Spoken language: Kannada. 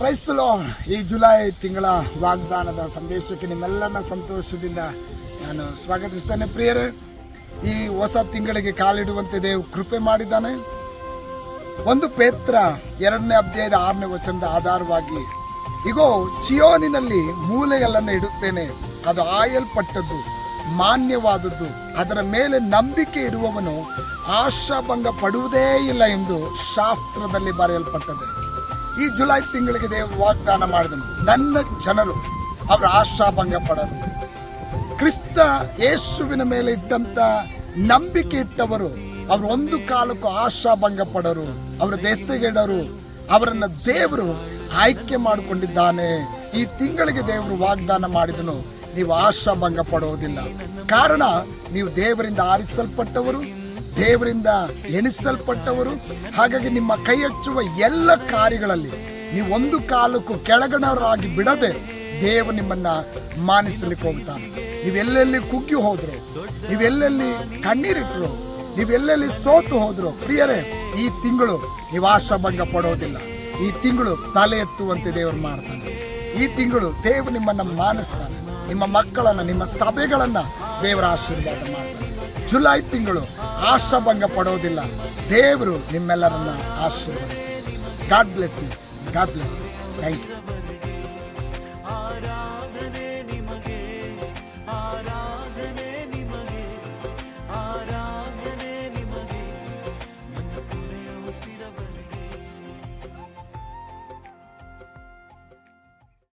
ಕ್ರೈಸ್ತಲು ಈ ಜುಲೈ ತಿಂಗಳ ವಾಗ್ದಾನದ ಸಂದೇಶಕ್ಕೆ ನಿಮ್ಮೆಲ್ಲರನ್ನ ಸಂತೋಷದಿಂದ ನಾನು ಸ್ವಾಗತಿಸ್ತೇನೆ ಪ್ರಿಯರೇ. ಈ ಹೊಸ ತಿಂಗಳಿಗೆ ಕಾಲಿಡುವಂತೆ ದೇವ್ ಕೃಪೆ ಮಾಡಿದ್ದಾನೆ. ಒಂದು ಪೇತ್ರ ಎರಡನೇ ಅಧ್ಯಾಯದ ಆರನೇ ವಚನದ ಆಧಾರವಾಗಿ, ಇಗೋ, ಚಿಯೋನಿನಲ್ಲಿ ಮೂಲೆಗಳನ್ನು ಇಡುತ್ತೇನೆ. ಅದು ಆಯಲ್ಪಟ್ಟದ್ದು, ಮಾನ್ಯವಾದದ್ದು, ಅದರ ಮೇಲೆ ನಂಬಿಕೆ ಇಡುವವನು ಆಶಾಭಂಗ ಪಡುವುದೇ ಇಲ್ಲ ಎಂದು ಶಾಸ್ತ್ರದಲ್ಲಿ ಬರೆಯಲ್ಪಟ್ಟದೆ ಈ ಜುಲೈ ತಿಂಗಳಿಗೆ ದೇವರು ವಾಗ್ದಾನ ಮಾಡಿದನು. ನನ್ನ ಜನರು, ಅವರ ಆಶಾಭಂಗ ಪಡರು. ಕ್ರಿಸ್ತ ಯೇಸುವಿನ ಮೇಲೆ ಇಟ್ಟಂತ ನಂಬಿಕೆ ಇಟ್ಟವರು, ಅವರು ಒಂದು ಕಾಲಕ್ಕೂ ಆಶಾಭಂಗ ಪಡರು, ಅವರ ದೆಸೆಗೆಡರು, ಅವರನ್ನ ದೇವರು ಆಯ್ಕೆ ಮಾಡಿಕೊಂಡಿದ್ದಾನೆ. ಈ ತಿಂಗಳಿಗೆ ದೇವರು ವಾಗ್ದಾನ ಮಾಡಿದನು. ನೀವು ಆಶಾಭಂಗ ಪಡೋದಿಲ್ಲ. ಕಾರಣ, ನೀವು ದೇವರಿಂದ ಆರಿಸಲ್ಪಟ್ಟವರು ದೇವರಿಂದ ಎಣಿಸಲ್ಪಟ್ಟವರು. ಹಾಗಾಗಿ ನಿಮ್ಮ ಕೈ ಹಚ್ಚುವ ಎಲ್ಲ ಕಾರ್ಯಗಳಲ್ಲಿ ನೀವು ಒಂದು ಕಾಲಕ್ಕೂ ಕೆಳಗಣರಾಗಿ ಬಿಡದೆ ದೇವರು ನಿಮ್ಮನ್ನ ಮಾನಿಸಲಿಕ್ಕೆ ಹೋಗ್ತಾನೆ. ನೀವೆಲ್ಲೆಲ್ಲಿ ಕುಗ್ಗಿ ಹೋದ್ರು, ನೀವೆಲ್ಲೆಲ್ಲಿ ಕಣ್ಣೀರಿಟ್ರು, ನೀವೆಲ್ಲೆಲ್ಲಿ ಸೋತು ಹೋದ್ರು, ಪ್ರಿಯರೇ, ಈ ತಿಂಗಳು ನೀವು ಆಶಾಭಂಗ ಪಡೋದಿಲ್ಲ. ಈ ತಿಂಗಳು ತಲೆ ಎತ್ತುವಂತೆ ದೇವರು ಮಾಡ್ತಾನೆ. ಈ ತಿಂಗಳು ದೇವರು ನಿಮ್ಮನ್ನ ಮಾನಿಸ್ತಾನೆ. ನಿಮ್ಮ ಮಕ್ಕಳನ್ನ, ನಿಮ್ಮ ಸಭೆಗಳನ್ನ ದೇವರ ಆಶೀರ್ವಾದ ಮಾಡ್ತಾನೆ. ಜುಲೈ ತಿಂಗಳು ಆಶಾಭಂಗ ಪಡೋದಿಲ್ಲ ದೇವರು ನಿಮ್ಮೆಲ್ಲರನ್ನ ಆಶೀರ್ವದಿಸಿ. God bless you God bless you thank you